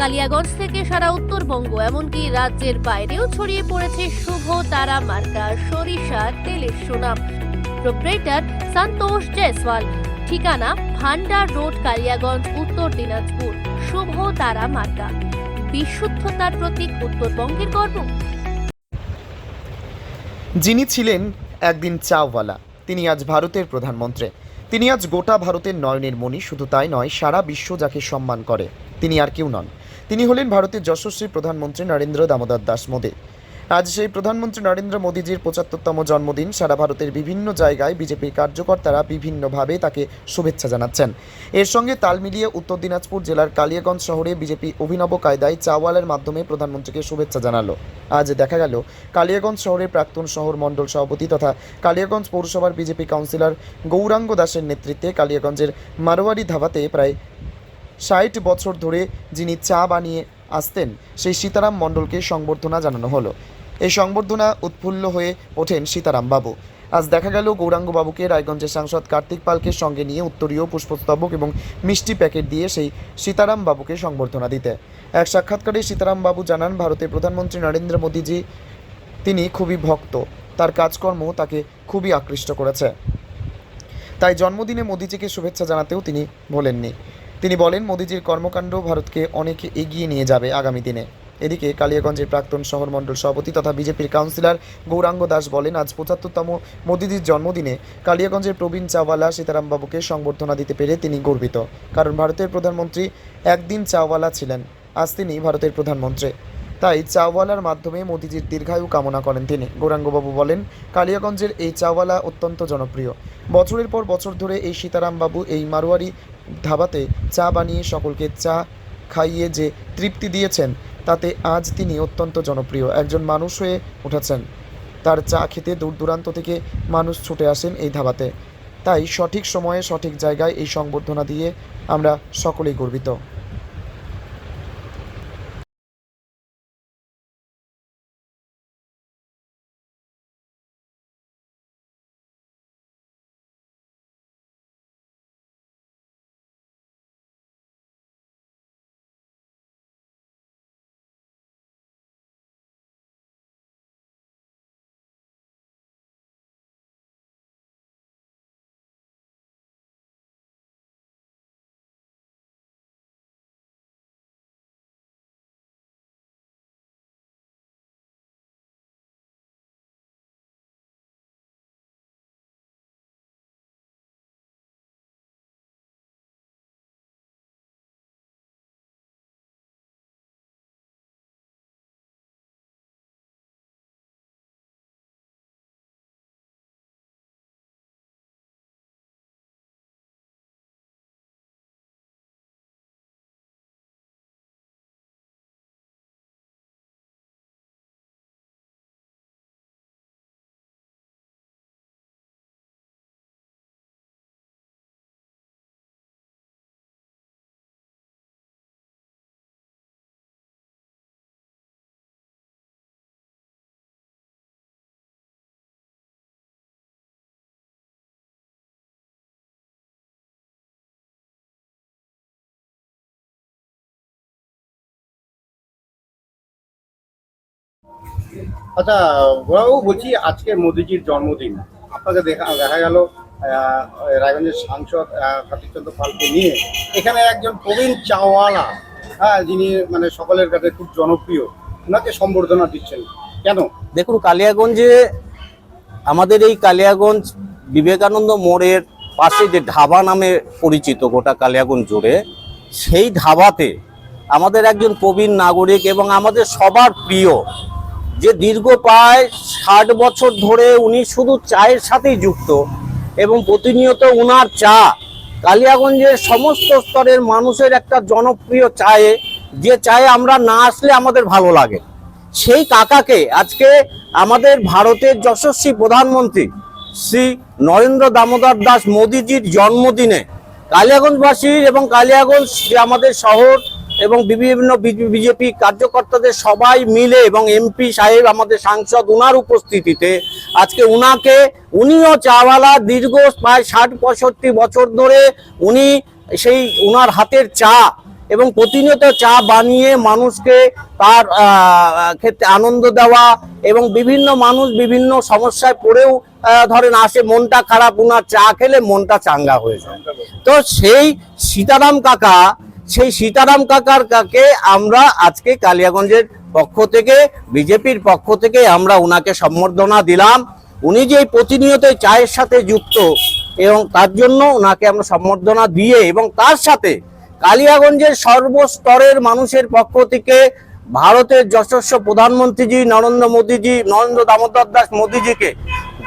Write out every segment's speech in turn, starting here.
কালিয়াগঞ্জ থেকে সারা উত্তরবঙ্গ, এমনকি রাজ্যের বাইরেও ছড়িয়ে পড়েছে শুভ তারা মার্কা, সরিষা, তেলের সুনাম। প্রোপ্রেটার সন্তোষ জয়সওয়াল। ঠিকানা ভান্ডার রোড, কালিয়াগঞ্জ, উত্তর দিনাজপুর। শুভ তারা মার্কা। বিশুদ্ধতার প্রতীক উত্তরবঙ্গের গর্ব। যিনি ছিলেন একদিন চাওয়ালা, তিনি আজ ভারতের প্রধানমন্ত্রী। তিনি আজ গোটা ভারতের নয়নের মণি, শুধু তাই নয়, সারা বিশ্ব যাকে সম্মান করে, তিনি আর কেউ নন। তিনি হলেন ভারতের যশস্বী প্রধানমন্ত্রী নরেন্দ্র দামোদর দাস মোদী। আজ সেই প্রধানমন্ত্রী নরেন্দ্র মোদীজির পঁচাত্তরতম জন্মদিন। সারা ভারতের বিভিন্ন জায়গায় বিজেপির কার্যকর্তারা বিভিন্নভাবে তাকে শুভেচ্ছা জানাচ্ছেন। এর সঙ্গে তাল মিলিয়ে উত্তর দিনাজপুর জেলার কালিয়াগঞ্জ শহরে বিজেপি অভিনব কায়দায় চাওয়ালের মাধ্যমে প্রধানমন্ত্রীকে শুভেচ্ছা জানালো। আজ দেখা গেল কালিয়াগঞ্জ শহরের প্রাক্তন শহর মণ্ডল সভাপতি তথা কালিয়াগঞ্জ পৌরসভার বিজেপি কাউন্সিলর গৌরাঙ্গ দাসের নেতৃত্বে কালিয়াগঞ্জের মারোয়ারি ধাবাতে প্রায় ষাট বছর ধরে যিনি চা বানিয়ে আসতেন, সেই সীতারাম মণ্ডলকে সংবর্ধনা জানানো হলো। এই সংবর্ধনা উৎফুল্ল হয়ে ওঠেন সীতারাম বাবু। আজ দেখা গেল গৌরাঙ্গ বাবুকে রায়গঞ্জের সাংসদ কার্তিক পালকে সঙ্গে নিয়ে উত্তরীয় পুষ্পস্তবক এবং মিষ্টি প্যাকেট দিয়ে সেই সীতারাম বাবুকে সংবর্ধনা দিতে। এক সাক্ষাৎকারে সীতারাম বাবু জানান, ভারতের প্রধানমন্ত্রী নরেন্দ্র মোদীজি তিনি খুবই ভক্ত। তার কাজকর্ম তাকে খুবই আকৃষ্ট করেছে। তাই জন্মদিনে মোদিজিকে শুভেচ্ছা জানাতেও তিনি বলেননি তিনি বলেন, মোদিজির কর্মকাণ্ড ভারতকে অনেক এগিয়ে নিয়ে যাবে আগামী দিনে। এদিকে কালিয়াগঞ্জের প্রাক্তন শহরমণ্ডল সভাপতি তথা বিজেপির কাউন্সিলর গৌরাঙ্গ দাস বলেন, আজ পঁচাত্তরতম মোদিজির জন্মদিনে কালিয়াগঞ্জের প্রবীণ চাওয়ালা সীতারামবাবুকে সংবর্ধনা দিতে পেরে তিনি গর্বিত। কারণ ভারতের প্রধানমন্ত্রী একদিন চাওয়ালা ছিলেন, আজ তিনি ভারতের প্রধানমন্ত্রী। তাই চাওয়ালার মাধ্যমে মোদিজির দীর্ঘায়ু কামনা করেন তিনি। গৌরাঙ্গবাবু বলেন, কালিয়াগঞ্জের এই চাওয়ালা অত্যন্ত জনপ্রিয়। বছরের পর বছর ধরে এই সীতারামবাবু এই মারোয়ারি ধাবাতে চা বানিয়ে সকলকে চা খাইয়ে যে তৃপ্তি দিয়েছেন, তাতে আজ তিনি অত্যন্ত জনপ্রিয়। একজন মানুষ হয়ে উঠেছেন। তার চা খেতে দূর দূরান্ত থেকে মানুষ ছুটে আসেন এই ধাবাতে। তাই সঠিক সময়ে সঠিক জায়গায় এই সংবর্ধনা দিয়ে আমরা সকলেই গর্বিত। আচ্ছা বড়াবাবু বলছি আজকে মোদিজির জন্মদিন। আপনাকে দেখা দেখা গেল রায়গঞ্জের সাংসদ আহ, কার্তিকচন্দ্র পালকে নিয়ে। এখানে একজন প্রবীণ চাওয়ালা হ্যাঁ যিনি মানে সকলের কাছে খুব জনপ্রিয় ওনাকে সম্বর্ধনা দিচ্ছেন। কেন? দেখুন কালিয়াগঞ্জে আমাদের এই কালিয়াগঞ্জ বিবেকানন্দ মোড়ের পাশে যে ধাবা নামে পরিচিত গোটা কালিয়াগঞ্জ জুড়ে সেই ধাবাতে আমাদের একজন প্রবীণ নাগরিক এবং আমাদের সবার প্রিয় যে দীর্ঘ প্রায় ষাট বছর ধরে উনি শুধু চায়ের সাথেই যুক্ত এবং প্রতিনিয়ত উনার চা কালিয়াগঞ্জের সমস্ত স্তরের মানুষের একটা জনপ্রিয় চায়ে, যে চায়ে আমরা না আসলে আমাদের ভালো লাগে। সেই কাকাকে আজকে আমাদের ভারতের যশস্বী প্রধানমন্ত্রী শ্রী নরেন্দ্র দামোদর দাস মোদিজির জন্মদিনে কালিয়াগঞ্জবাসী এবং কালিয়াগঞ্জ যে আমাদের শহর এবং বিভিন্ন বিজেপি কার্যকর্তাদের সবাই মিলে এবং এমপি সাহেব, আমাদের সাংসদ, উনার উপস্থিতিতে আজকে উনাকে, উনিও চাওয়ালা দীর্ঘ প্রায় ষাট, পঁয়ষট্টি বছর ধরে উনি সেই উনার হাতের চা এবং প্রতিনিয়ত চা বানিয়ে মানুষকে তার ক্ষেত্রে আনন্দ দেওয়া এবং বিভিন্ন মানুষ বিভিন্ন সমস্যায় পড়েও ধরেন আসে, মনটা খারাপ, উনার চা খেলে মনটা চাঙ্গা হয়ে যায়। তো সেই সীতারাম কাকা সেই সীতারাম কাকার কাকে আমরা আজকে কালিয়াগঞ্জের পক্ষ থেকে, বিজেপির পক্ষ থেকে আমরা ওনাকে সম্বর্ধনা দিলাম। উনি যে প্রতিনিয়ত চায়ের সাথে যুক্ত এবং তার জন্য ওনাকে আমরা সম্বর্ধনা দিয়ে এবং তার সাথে কালিয়াগঞ্জের সর্বস্তরের মানুষের পক্ষ থেকে ভারতের যশস্ব প্রধানমন্ত্রীজি নরেন্দ্র মোদীজি, নরেন্দ্র দামোদর দাস মোদীজিকে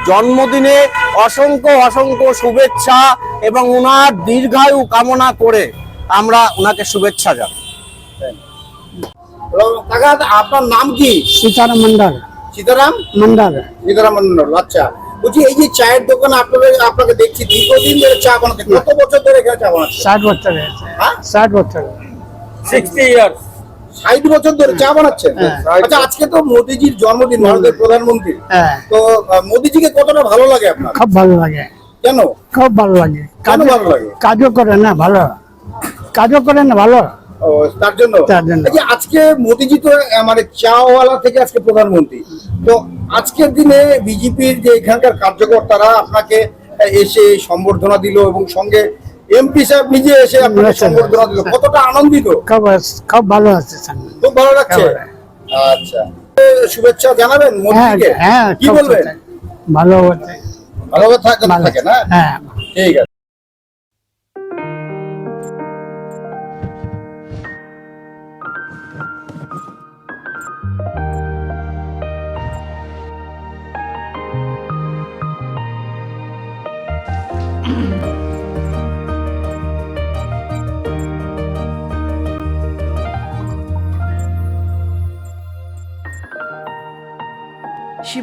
জন্মদিনে অসংখ্য অসংখ্য শুভেচ্ছা এবং ওনার দীর্ঘায়ু কামনা করে আমরা ওনাকে শুভেচ্ছা জানাই। কাকা আপনার নাম কি? সীতারাম মন্ডল। সীতারাম? মন্ডল। সীতারাম মন্ডল আচ্ছা। বলছি এই যে চায়ের দোকান আপনাদের আপনাকে দেখছি দীর্ঘদিন ধরে চা বানাচ্ছে। কত বছর ধরে এখানে চা বানাচ্ছে? ষাট বছর হ্যাঁ? ষাট বছর। সিক্সটি ইয়ার্স ষাট বছর ধরে চা বানাচ্ছেন? হ্যাঁ। আচ্ছা আজকে তো মোদিজির জন্মদিন ভারতের প্রধানমন্ত্রী। হ্যাঁ। তো মোদিজিকে কতটা ভালো লাগে আপনার? খুব ভালো লাগে। কেন? খুব ভালো লাগে। কেন কাজও- ভালো লাগে? কাজও করে না ভালো। কাজও করে না ভালো তার জন্য? আজকে মোদিজি তো মানে চাওয়ালা থেকে আজকে প্রধানমন্ত্রী। তো আজকের দিনে বিজেপির যে এখানকার কার্যকর্তারা আপনাকে এসে সম্বর্ধনা দিল এবং সঙ্গে এমপি সাহেব নিজে এসে আপনাকে। সম্বর্ধনা দিল। কতটা আনন্দিত? খুব ভালো আছে খুব ভালো লাগছে? আচ্ছা। শুভেচ্ছা জানাবেন হ্যাঁ মোদিজিকে? হ্যাঁ কি বলবেন? ভালো থাকেন হ্যাঁ হ্যাঁ। ঠিক আছে।